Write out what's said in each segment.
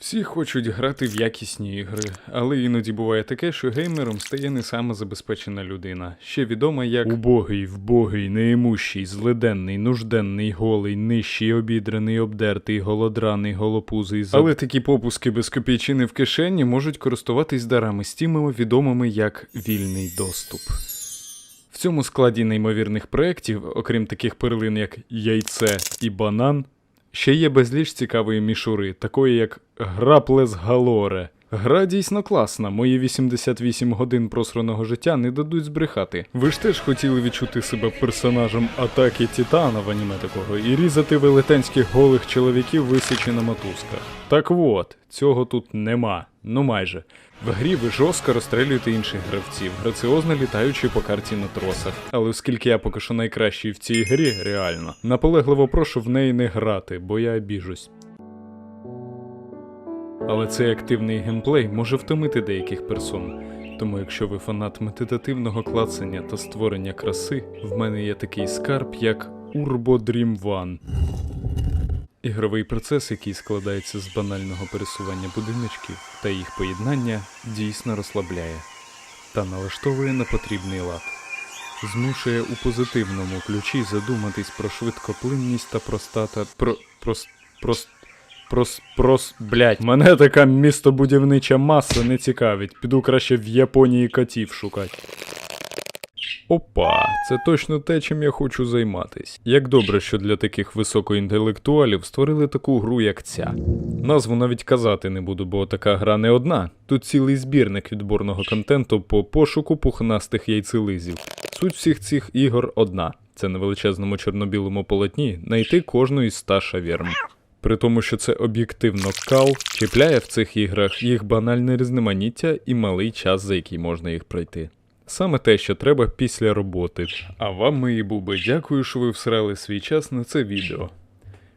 Всі хочуть грати в якісні ігри, але іноді буває таке, що геймером стає не сама забезпечена людина, ще відома як убогий, вбогий, неімущий, злиденний, нужденний, голий, нижчий, обідраний, обдертий, голодраний, голопузий. зад- Але такі попуски без копійчини в кишені можуть користуватись дарами стімами, відомими як вільний доступ. В цьому складі неймовірних проєктів, окрім таких перлин, як яйце і банан, ще є безліч цікавої мішури, такої як Граплес Галоре. Гра дійсно класна, мої 88 годин просраного життя не дадуть збрехати. Ви ж теж хотіли відчути себе персонажем атаки Титана в аніме такого і різати велетенських голих чоловіків висячи на мотузках. Так от, цього тут нема. Ну майже. В грі ви жорстко розстрілюєте інших гравців, граціозно літаючи по карті на тросах. Але оскільки я поки що найкращий в цій грі, реально, наполегливо прошу в неї не грати, бо я обіжусь. Але цей активний геймплей може втомити деяких персон. Тому якщо ви фанат медитативного клацання та створення краси, в мене є такий скарб, як Urbo Dream One. Ігровий процес, який складається з банального пересування будиночків та їх поєднання, дійсно розслабляє та налаштовує на потрібний лад. Змушує у позитивному ключі задуматись про швидкоплинність та простата про прос, прос, прос, прос, блять, мене така містобудівнича маса не цікавить. Піду краще в Японії котів шукати. Опа, це точно те, чим я хочу займатись. Як добре, що для таких високоінтелектуалів створили таку гру, як ця. Назву навіть казати не буду, бо така гра не одна. Тут цілий збірник відборного контенту по пошуку пухнастих яйцелизів. Суть всіх цих ігор одна: це на величезному чорнобілому полотні знайти кожну із ста шаверм. При тому, що це об'єктивно кал, чіпляє в цих іграх їх банальне різноманіття і малий час, за який можна їх пройти. Саме те, що треба після роботи. А вам, мої буби, дякую, що ви всрали свій час на це відео.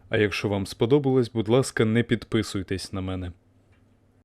А якщо вам сподобалось, будь ласка, не підписуйтесь на мене.